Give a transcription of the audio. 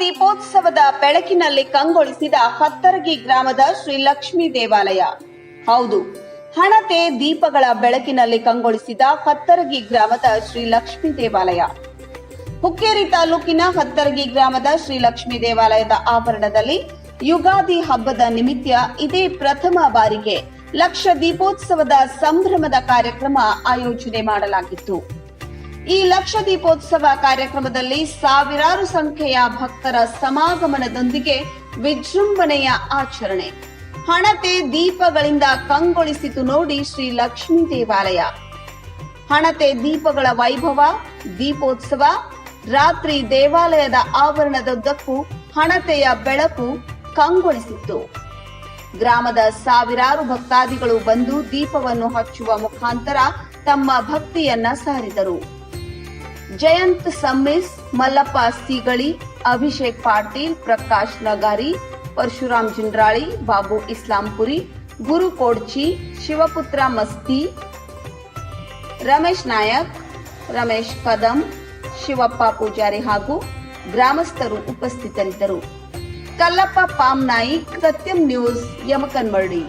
ದೀಪೋತ್ಸವದ ಬೆಳಕಿನಲ್ಲಿ ಕಂಗೊಳಿಸಿದ ಹತ್ತರಗಿ ಗ್ರಾಮದ ಶ್ರೀ ಲಕ್ಷ್ಮಿ ದೇವಾಲಯ. ಹೌದು, ಹಣತೆ ದೀಪಗಳ ಬೆಳಕಿನಲ್ಲಿ ಕಂಗೊಳಿಸಿದ ಹತ್ತರಗಿ ಗ್ರಾಮದ ಶ್ರೀ ಲಕ್ಷ್ಮಿ ದೇವಾಲಯ. ಹುಕ್ಕೇರಿ ತಾಲೂಕಿನ ಹತ್ತರಗಿ ಗ್ರಾಮದ ಶ್ರೀ ಲಕ್ಷ್ಮಿ ದೇವಾಲಯದ ಆವರಣದಲ್ಲಿ ಯುಗಾದಿ ಹಬ್ಬದ ನಿಮಿತ್ತ ಇದೇ ಪ್ರಥಮ ಬಾರಿಗೆ ಲಕ್ಷ ದೀಪೋತ್ಸವದ ಸಂಭ್ರಮದ ಕಾರ್ಯಕ್ರಮ ಆಯೋಜನೆ ಮಾಡಲಾಗಿತ್ತು. ಈ ಲಕ್ಷ ದೀಪೋತ್ಸವ ಕಾರ್ಯಕ್ರಮದಲ್ಲಿ ಸಾವಿರಾರು ಸಂಖ್ಯೆಯ ಭಕ್ತರ ಸಮಾಗಮನದೊಂದಿಗೆ ವಿಜೃಂಭಣೆಯ ಆಚರಣೆ. ಹಣತೆ ದೀಪಗಳಿಂದ ಕಂಗೊಳಿಸಿತು ನೋಡಿ ಶ್ರೀ ಲಕ್ಷ್ಮೀ ದೇವಾಲಯ. ಹಣತೆ ದೀಪಗಳ ವೈಭವ, ದೀಪೋತ್ಸವ, ರಾತ್ರಿ ದೇವಾಲಯದ ಆವರಣದುದ್ದಕ್ಕೂ ಹಣತೆಯ ಬೆಳಕು ಕಂಗೊಳಿಸಿತ್ತು. ಗ್ರಾಮದ ಸಾವಿರಾರು ಭಕ್ತಾದಿಗಳು ಬಂದು ದೀಪವನ್ನು ಹಚ್ಚುವ ಮುಖಾಂತರ ತಮ್ಮ ಭಕ್ತಿಯನ್ನ ಸಾರಿದರು. ಜಯಂತ್ ಸಮ್ಮಿಸ್, ಮಲ್ಲಪ್ಪ ಸೀಗಳಿ, ಅಭಿಷೇಕ್ ಪಾಟೀಲ್, ಪ್ರಕಾಶ್ ನಗಾರಿ ಪರಶುರಾಮ್ ಜಿಂಡ್ರಾಳಿ, ಬಾಬು ಇಸ್ಲಾಂಪುರಿ, ಗುರು ಕೋಡ್ಚಿ, ಶಿವಪುತ್ರ ಮಸ್ತಿ, ರಮೇಶ್ ನಾಯಕ್, ರಮೇಶ್ ಕದಂ, ಶಿವಪ್ಪ ಪೂಜಾರಿ ಹಾಗೂ ಗ್ರಾಮಸ್ಥರು ಉಪಸ್ಥಿತರಿದ್ದರು. ಕಲ್ಲಪ್ಪ ಪಾಮ್ ನಾಯಿಕ್, ಸತ್ಯಂ ನ್ಯೂಸ್ ಯಮಕನ್ಮರ್ಡಿ